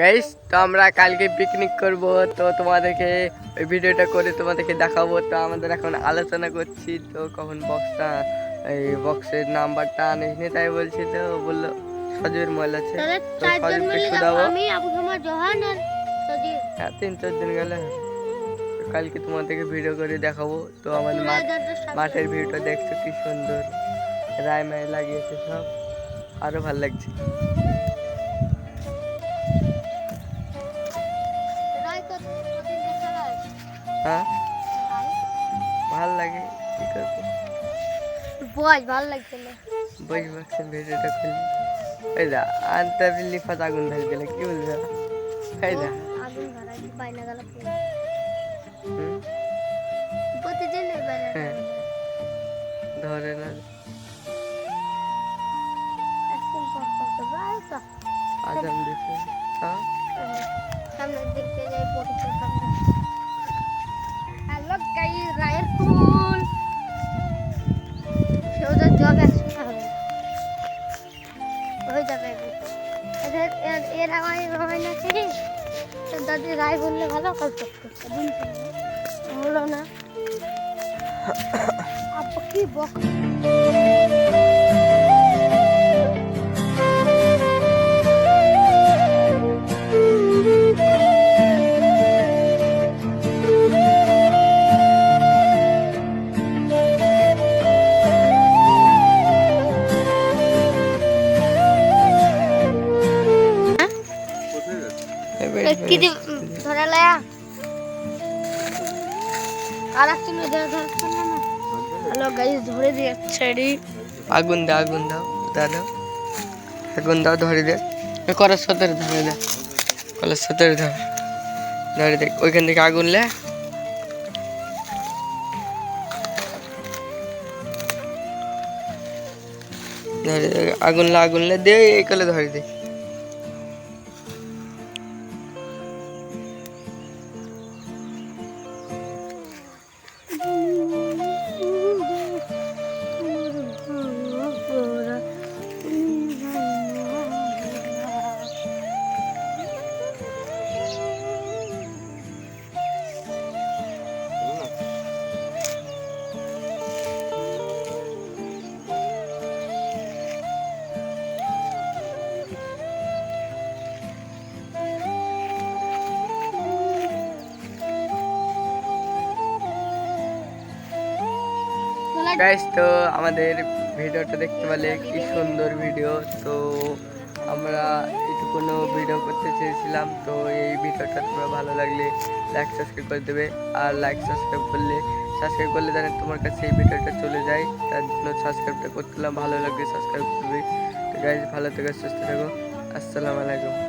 Guys তো আমরা কালকে পিকনিক করব। তো তোমাদেরকে ওই ভিডিওটা করে তোমাদেরকে দেখাবো। তো আমাদের এখন আলোচনা করছি। তো কখন বক্সটা এই বক্সের নাম্বারটা আনিসনি তাই বলছি তো বলল সজীবের মোবাইল আছে। তো সজীবকে শুধাবো হ্যাঁ তিন চার দিন গেলে। কালকে তোমাদেরকে ভিডিও করে দেখাবো। তো আমাদের। মাঠের ভিউটা দেখছ কি সুন্দর। রায় মায় লাগিয়েছে সব। আরও ভালো লাগছে। হ্যাঁ? ভালো লাগে কি করব? বল ভালো লাগছে না। বই বাক্সের ভিডিওটা খুলি। এই দা আনতে লিফাত আগুন ধরে গেলে কি বলবে? এই দা আগুন ধরাই বাইনা গেল প্রতিদিন এই বাইনা হ্যাঁ। ধরে না। আজান দিতে। হ্যাঁ? সামনের দিক যাই সামনে। এর আওয়াজ হয় না কি দাদি রায় বললে ভালো কষ্ট করছে হলো না। আপু, কি বক কি দি ধরে লায়া ধরে ধরছে না হ্যালো গাইস ধরে দিয়েছে রে আগুন দাও আগুন দাও দাদা আগুন দাও ধরে দে এ করার সতের ধরে দে কলার সতের ধর ধরে দেখ ওইখান থেকে আগুন লে ধরে দে, আগুন লে আগুন লে দে এই কলে ধরে দে গাইস তো আমাদের ভিডিওটা দেখতে পেলে কি সুন্দর ভিডিও। তো আমরা এইটুকুনো ভিডিও করতে চেয়েছিলাম। তো এই ভিডিওটা তোমরা ভালো লাগলে লাইক সাবস্ক্রাইব করে দেবে। আর লাইক সাবস্ক্রাইব করলে সাবস্ক্রাইব করলে জানে তোমার কাছে এই ভিডিওটা চলে যায়। তার জন্য সাবস্ক্রাইবটা করতে ভালো লাগলে সাবস্ক্রাইব করবে। তো গাইস ভালো থেকে, সুস্থ থাকো। আসসালামু আলাইকুম।